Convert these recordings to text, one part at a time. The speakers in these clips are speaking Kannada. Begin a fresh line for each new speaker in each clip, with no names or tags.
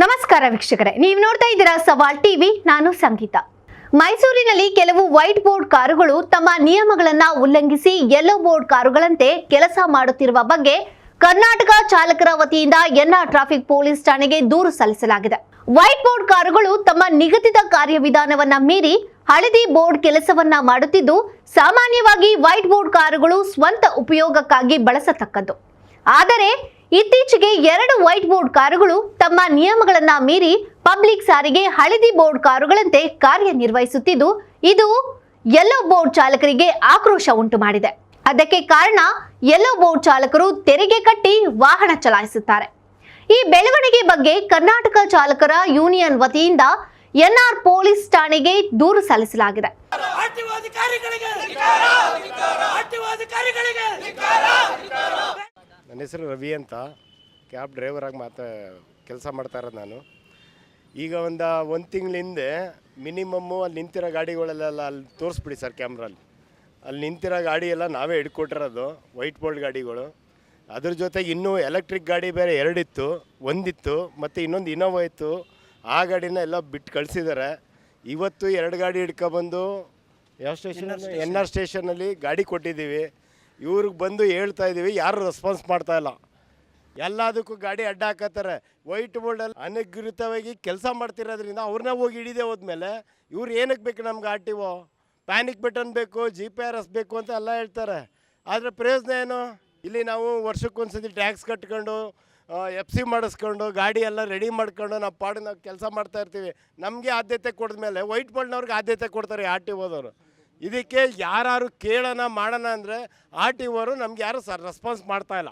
ನಮಸ್ಕಾರ ವೀಕ್ಷಕರೇ, ನೀವು ನೋಡ್ತಾ ಇದ್ದೀರಾ ಸವಾಲ್ ಟಿವಿ, ನಾನು ಸಂಗೀತ. ಮೈಸೂರಿನಲ್ಲಿ ಕೆಲವು ವೈಟ್ ಬೋರ್ಡ್ ಕಾರುಗಳು ತಮ್ಮ ನಿಯಮಗಳನ್ನ ಉಲ್ಲಂಘಿಸಿ ಯೆಲ್ಲೋ ಬೋರ್ಡ್ ಕಾರುಗಳಂತೆ ಕೆಲಸ ಮಾಡುತ್ತಿರುವ ಬಗ್ಗೆ ಕರ್ನಾಟಕ ಚಾಲಕರ ವತಿಯಿಂದ ಎನ್ಆರ್ ಟ್ರಾಫಿಕ್ ಪೊಲೀಸ್ ಠಾಣೆಗೆ ದೂರು ಸಲ್ಲಿಸಲಾಗಿದೆ. ವೈಟ್ ಬೋರ್ಡ್ ಕಾರುಗಳು ತಮ್ಮ ನಿಗದಿತ ಕಾರ್ಯವಿಧಾನವನ್ನ ಮೀರಿ ಹಳದಿ ಬೋರ್ಡ್ ಕೆಲಸವನ್ನ ಮಾಡುತ್ತಿದ್ದು, ಸಾಮಾನ್ಯವಾಗಿ ವೈಟ್ ಬೋರ್ಡ್ ಕಾರುಗಳು ಸ್ವಂತ ಉಪಯೋಗಕ್ಕಾಗಿ ಬಳಸತಕ್ಕದ್ದು. ಆದರೆ ಇತ್ತೀಚೆಗೆ ಎರಡು ವೈಟ್ ಬೋರ್ಡ್ ಕಾರುಗಳು ತಮ್ಮ ನಿಯಮಗಳನ್ನ ಮೀರಿ ಪಬ್ಲಿಕ್ ಸಾರಿಗೆ ಹಳದಿ ಬೋರ್ಡ್ ಕಾರುಗಳಂತೆ ಕಾರ್ಯನಿರ್ವಹಿಸುತ್ತಿದ್ದು, ಇದು ಯೆಲ್ಲೋ ಬೋರ್ಡ್ ಚಾಲಕರಿಗೆ ಆಕ್ರೋಶ ಉಂಟು ಮಾಡಿದೆ. ಅದಕ್ಕೆ ಕಾರಣ ಯೆಲ್ಲೋ ಬೋರ್ಡ್ ಚಾಲಕರು ತೆರಿಗೆ ಕಟ್ಟಿ ವಾಹನ ಚಲಾಯಿಸುತ್ತಾರೆ. ಈ ಬೆಳವಣಿಗೆ ಬಗ್ಗೆ ಕರ್ನಾಟಕ ಚಾಲಕರ ಯೂನಿಯನ್ ವತಿಯಿಂದ ಎನ್ಆರ್ ಪೊಲೀಸ್ ಠಾಣೆಗೆ ದೂರು ಸಲ್ಲಿಸಲಾಗಿದೆ
ಆರ್ಟಿಒ ಅಧಿಕಾರಿಗಳಿಗೆ ಆರ್ಟಿಒ ಅಧಿಕಾರಿಗಳಿಗೆ
ನನ್ನ ಹೆಸರು ರವಿ ಅಂತ. ಕ್ಯಾಬ್ ಡ್ರೈವರಾಗಿ ಮಾತಾ ಕೆಲಸ ಮಾಡ್ತಾ ಇರೋದು ನಾನು. ಈಗ ಒಂದು ಒಂದು ತಿಂಗಳ ಹಿಂದೆ ಮಿನಿಮಮ್ಮು ಅಲ್ಲಿ ನಿಂತಿರೋ ಗಾಡಿಗಳೆಲ್ಲ ಅಲ್ಲಿ ತೋರಿಸ್ಬಿಡಿ ಸರ್ ಕ್ಯಾಮ್ರಲ್ಲಿ ಅಲ್ಲಿ ನಿಂತಿರೋ ಗಾಡಿ ಎಲ್ಲ ನಾವೇ ಹಿಡ್ಕೊಟ್ಟಿರೋದು ವೈಟ್ ಬೋಲ್ಡ್ ಗಾಡಿಗಳು. ಅದ್ರ ಜೊತೆಗೆ ಇನ್ನೂ ಎಲೆಕ್ಟ್ರಿಕ್ ಗಾಡಿ ಬೇರೆ ಎರಡಿತ್ತು ಒಂದಿತ್ತು ಮತ್ತು ಇನ್ನೊಂದು ಇನೋವಾ ಇತ್ತು. ಆ ಗಾಡಿನ ಎಲ್ಲ ಬಿಟ್ಟು ಕಳಿಸಿದ್ದಾರೆ ಇವತ್ತು ಎರಡು ಗಾಡಿ ಹಿಡ್ಕೊಬಂದು ಯಾವ ಸ್ಟೇಷನ್ ಎನ್ ಆರ್ ಸ್ಟೇಷನಲ್ಲಿ ಗಾಡಿ ಕೊಟ್ಟಿದ್ದೀವಿ. ಇವ್ರಿಗೆ ಬಂದು ಹೇಳ್ತಾ ಇದ್ದೀವಿ ಯಾರು ರೆಸ್ಪಾನ್ಸ್ ಮಾಡ್ತಾ ಇಲ್ಲ. ಎಲ್ಲದಕ್ಕೂ ಗಾಡಿ ಅಡ್ಡ ಹಾಕತ್ತಾರೆ. ವೈಟ್ ಬೋರ್ಡಲ್ಲಿ ಅನಧಿಕೃತವಾಗಿ ಕೆಲಸ ಮಾಡ್ತಿರೋದ್ರಿಂದ ಅವ್ರನ್ನ ಹೋಗಿ ಹಿಡಿದೇ ಹೋದ್ಮೇಲೆ ಇವ್ರು ಏನಕ್ಕೆ ಬೇಕು ನಮ್ಗೆ R T O panic button ಬೇಕು ಜಿ ಪಿ ಆರ್ ಎಸ್ ಬೇಕು ಅಂತ ಎಲ್ಲ ಹೇಳ್ತಾರೆ. ಆದರೆ ಪ್ರಯೋಜನ ಏನು? ಇಲ್ಲಿ ನಾವು ವರ್ಷಕ್ಕೊಂದ್ಸತಿ ಟ್ಯಾಕ್ಸ್ ಕಟ್ಕೊಂಡು ಎಫ್ ಸಿ ಮಾಡಿಸ್ಕೊಂಡು, ಗಾಡಿ ಎಲ್ಲ ರೆಡಿ ಮಾಡ್ಕೊಂಡು ನಾವು ಪಾಡು ನಾವು ಕೆಲಸ ಮಾಡ್ತಾ ಇರ್ತೀವಿ. ನಮಗೆ ಆದ್ಯತೆ ಕೊಡಿದ್ಮೇಲೆ ವೈಟ್ ಬೋರ್ಡ್ನವ್ರಿಗೆ ಆದ್ಯತೆ ಕೊಡ್ತಾರೆ ಆರ್ ಟಿ ಒದವರು ಇದಕ್ಕೆ ಯಾರು ಕೇಳೋಣ ಮಾಡೋಣ ಅಂದರೆ ಆರ್ ಟಿ ಒರು ನಮ್ಗೆ ಯಾರು ಸರ್ ರೆಸ್ಪಾನ್ಸ್ ಮಾಡ್ತಾ ಇಲ್ಲ.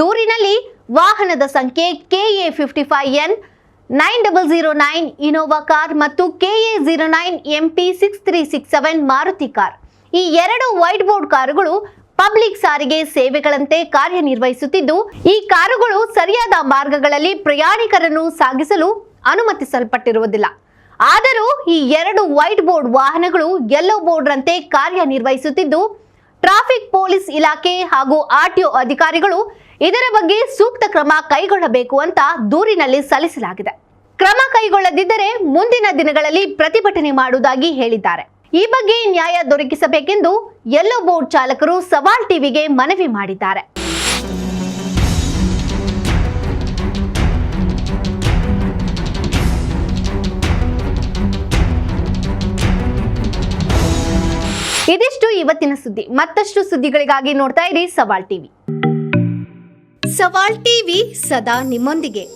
ದೂರಿನಲ್ಲಿ ವಾಹನದ ಸಂಖ್ಯೆ KA fifty five N nine double zero nine Innova car ಮತ್ತು KA zero nine MP six three six seven Maruti car. ಈ ಎರಡು ವೈಟ್ ಬೋರ್ಡ್ ಕಾರುಗಳು ಪಬ್ಲಿಕ್ ಸಾರಿಗೆ ಸೇವೆಗಳಂತೆ ಕಾರ್ಯನಿರ್ವಹಿಸುತ್ತಿದ್ದು, ಈ ಕಾರುಗಳು ಸರಿಯಾದ ಮಾರ್ಗಗಳಲ್ಲಿ ಪ್ರಯಾಣಿಕರನ್ನು ಸಾಗಿಸಲು ಅನುಮತಿಸಲ್ಪಟ್ಟಿರುವುದಿಲ್ಲ. ಆದರೂ ಈ ಎರಡು ವೈಟ್ ಬೋರ್ಡ್ ವಾಹನಗಳು ಯೆಲ್ಲೋ ಬೋರ್ಡ್ರಂತೆ ಕಾರ್ಯನಿರ್ವಹಿಸುತ್ತಿದ್ದು, ಟ್ರಾಫಿಕ್ ಪೊಲೀಸ್ ಇಲಾಖೆ ಹಾಗೂ ಆರ್ಟಿಒ ಅಧಿಕಾರಿಗಳು ಇದರ ಬಗ್ಗೆ ಸೂಕ್ತ ಕ್ರಮ ಕೈಗೊಳ್ಳಬೇಕು ಅಂತ ದೂರಿನಲ್ಲಿ ಸಲ್ಲಿಸಲಾಗಿದೆ. ಕ್ರಮ ಕೈಗೊಳ್ಳದಿದ್ದರೆ ಮುಂದಿನ ದಿನಗಳಲ್ಲಿ ಪ್ರತಿಭಟನೆ ಮಾಡುವುದಾಗಿ ಹೇಳಿದ್ದಾರೆ. ಈ ಬಗ್ಗೆ ನ್ಯಾಯ ದೊರಕಿಸಬೇಕೆಂದು ಎಲ್ಲೋ ಬೋರ್ಡ್ ಚಾಲಕರು ಸವಾಲ್ ಟಿವಿಗೆ ಮನವಿ ಮಾಡಿದ್ದಾರೆ. ಇದಿಷ್ಟು ಇವತ್ತಿನ ಸುದ್ದಿ. ಮತ್ತಷ್ಟು ಸುದ್ದಿಗಳಿಗಾಗಿ ನೋಡ್ತಾ ಇರಿ ಸವಾಲ್ ಟಿವಿ. ಸವಾಲ್ ಟಿವಿ ಸದಾ ನಿಮ್ಮೊಂದಿಗೆ.